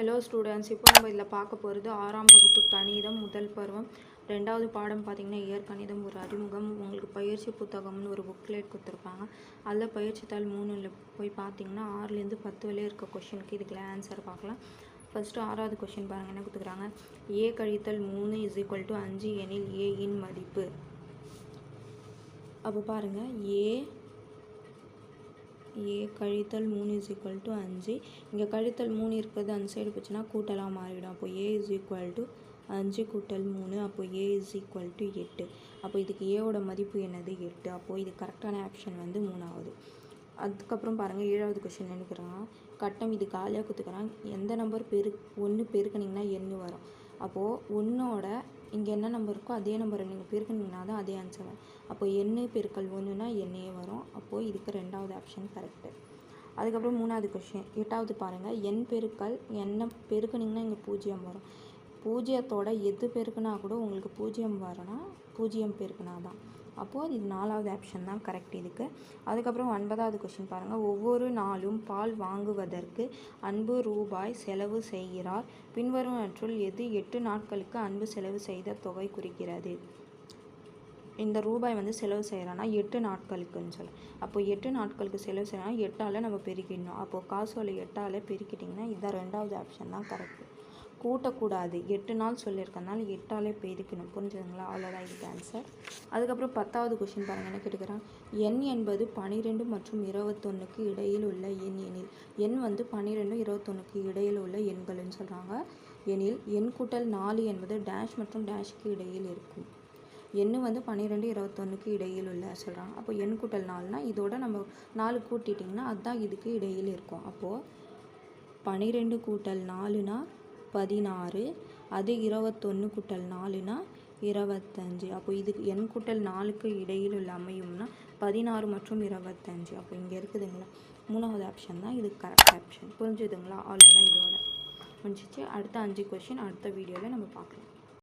Hello students இப்போ நம்ம இதில் பார்க்க போகிறது ஆறாம் வகுப்பு கணிதம் முதல் பருவம். ரெண்டாவது பாடம் பார்த்தீங்கன்னா இயற்கணிதம் ஒரு அறிமுகம். உங்களுக்கு பயிற்சி புத்தகம்னு ஒரு புக்லேட் கொடுத்துருப்பாங்க அதில் பயிற்சி தாள் மூணில் போய் பார்த்தீங்கன்னா ஆறுலேருந்து பத்து வரையும் இருக்க கொஷினுக்கு இதுக்குள்ள ஆன்சர் பார்க்கலாம். ஃபஸ்ட்டு ஆறாவது கொஷின் பாருங்கள் என்ன கொடுத்துக்கிறாங்க ஏ கழித்தல் மூணு இஸ் ஈக்குவல் டு அஞ்சு எனில் ஏயின் மதிப்பு. அப்போ பாருங்கள் ஏ ஏ கழித்தல் மூணு இஸ் ஈக்குவல் டு அஞ்சு. இங்கே கழித்தல் மூணு இருக்கிறது அந்த சைடு போச்சுன்னா கூட்டலாக மாறிவிடும். அப்போ ஏ இஸ் ஈக்குவல் டு அஞ்சு கூட்டல் மூணு அப்போ ஏ இஸ் ஈக்குவல் டு எட்டு. அப்போ இதுக்கு ஏவோட மதிப்பு என்னது? எட்டு. அப்போது இது கரெக்டான ஆப்ஷன் வந்து மூணாவது. அதுக்கப்புறம் பாருங்கள் ஏழாவது கொஷின் நினைக்கிறான் கட்டம் இது காலியாக கொடுத்துக்கிறான் எந்த நம்பர் பெரு ஒன்று பெருக்கினீங்கன்னா எண்ணு வரும். அப்போது ஒன்றோட இங்கே என்ன நம்பர் இருக்கோ அதே நம்பரை நீங்கள் பெருக்குனீங்கன்னா தான் அதே ஆன்சர் வரும். அப்போ எண்ணு பெருக்கல் ஒன்றுனா எண்ணே வரும். அப்போது இதுக்கு ரெண்டாவது ஆப்ஷன் கரெக்டு அதுக்கப்புறம் மூணாவது கொஷின் எட்டாவது பாருங்கள் எண் பெருக்கல் என்ன பெருக்குனிங்கன்னா இங்கே பூஜ்ஜியம் வரும். பூஜ்ஜியத்தோட எது பெருக்குனா கூட உங்களுக்கு பூஜ்ஜியம் வரனா பூஜ்ஜியம் பெருக்குனா தான். அப்போது இது நாலாவது ஆப்ஷன் தான் கரெக்ட் இதுக்கு. அதுக்கப்புறம் ஒன்பதாவது கொஷின் பாருங்கள் ஒவ்வொரு நாளும் பால் வாங்குவதற்கு அன்பு ரூபாய் செலவு செய்கிறார். பின்வருவனற்றுள் எது எட்டு நாட்களுக்கு அன்பு செலவு செய்த தொகை குறிக்கிறது? இந்த ரூபாய் வந்து செலவு செய்கிறான்னா எட்டு நாட்களுக்குன்னு சொல்லி. அப்போ எட்டு நாட்களுக்கு செலவு செய்யணும் எட்டால் நம்ம பெருக்கிடணும். அப்போது காசோலை எட்டால் பெருக்கிட்டிங்கன்னா இதுதான் ரெண்டாவது ஆப்ஷன் தான் கரெக்ட் கூட்டக்கூடாது. எட்டு நாள் சொல்லியிருக்கனால எட்டாலே பெருக்கணும் புரிஞ்சுதுங்களா? அவ்வளோதான் இதுக்கு ஆன்சர் அதுக்கப்புறம் பத்தாவது கொஷின் பாருங்கள் என்ன கேட்டுக்கிறான்? எண் என்பது பனிரெண்டு மற்றும் இருபத்தொன்னுக்கு இடையில் உள்ள எண். எனில் எண் வந்து பன்னிரெண்டு இருபத்தொன்னுக்கு இடையில் உள்ள எண்கள்னு சொல்கிறாங்க எனில் எண் கூட்டல் நாலு என்பது டேஷ் மற்றும் டேஷ்க்கு இடையில் இருக்கும். எண்ணு வந்து பன்னிரெண்டு இருபத்தொன்னுக்கு இடையில் உள்ள சொல்கிறாங்க அப்போ எண் கூட்டல் நாலுனா இதோட நம்ம நாலு கூட்டிட்டிங்கன்னா அதுதான் இதுக்கு இடையில் இருக்கும். அப்போது பன்னிரெண்டு கூட்டல் நாலுனா பதினாறு அது இருபத்தொன்று கூட்டல் நாலுனா இருபத்தஞ்சு. அப்போ இதுக்கு எண் கூட்டல் நாலுக்கு இடையில் உள்ள அமையும்னா பதினாறு மற்றும் இருபத்தஞ்சு. அப்போ இங்கே இருக்குதுங்களா? மூணாவது ஆப்ஷன் தான். இது கரெக்ட் ஆப்ஷன் புரிஞ்சுதுங்களா? அவ்வளோதான் இதோட. முடிஞ்சிச்சு. அடுத்த அஞ்சு கொஷின் அடுத்த வீடியோவில் நம்ம பார்க்கலாம்.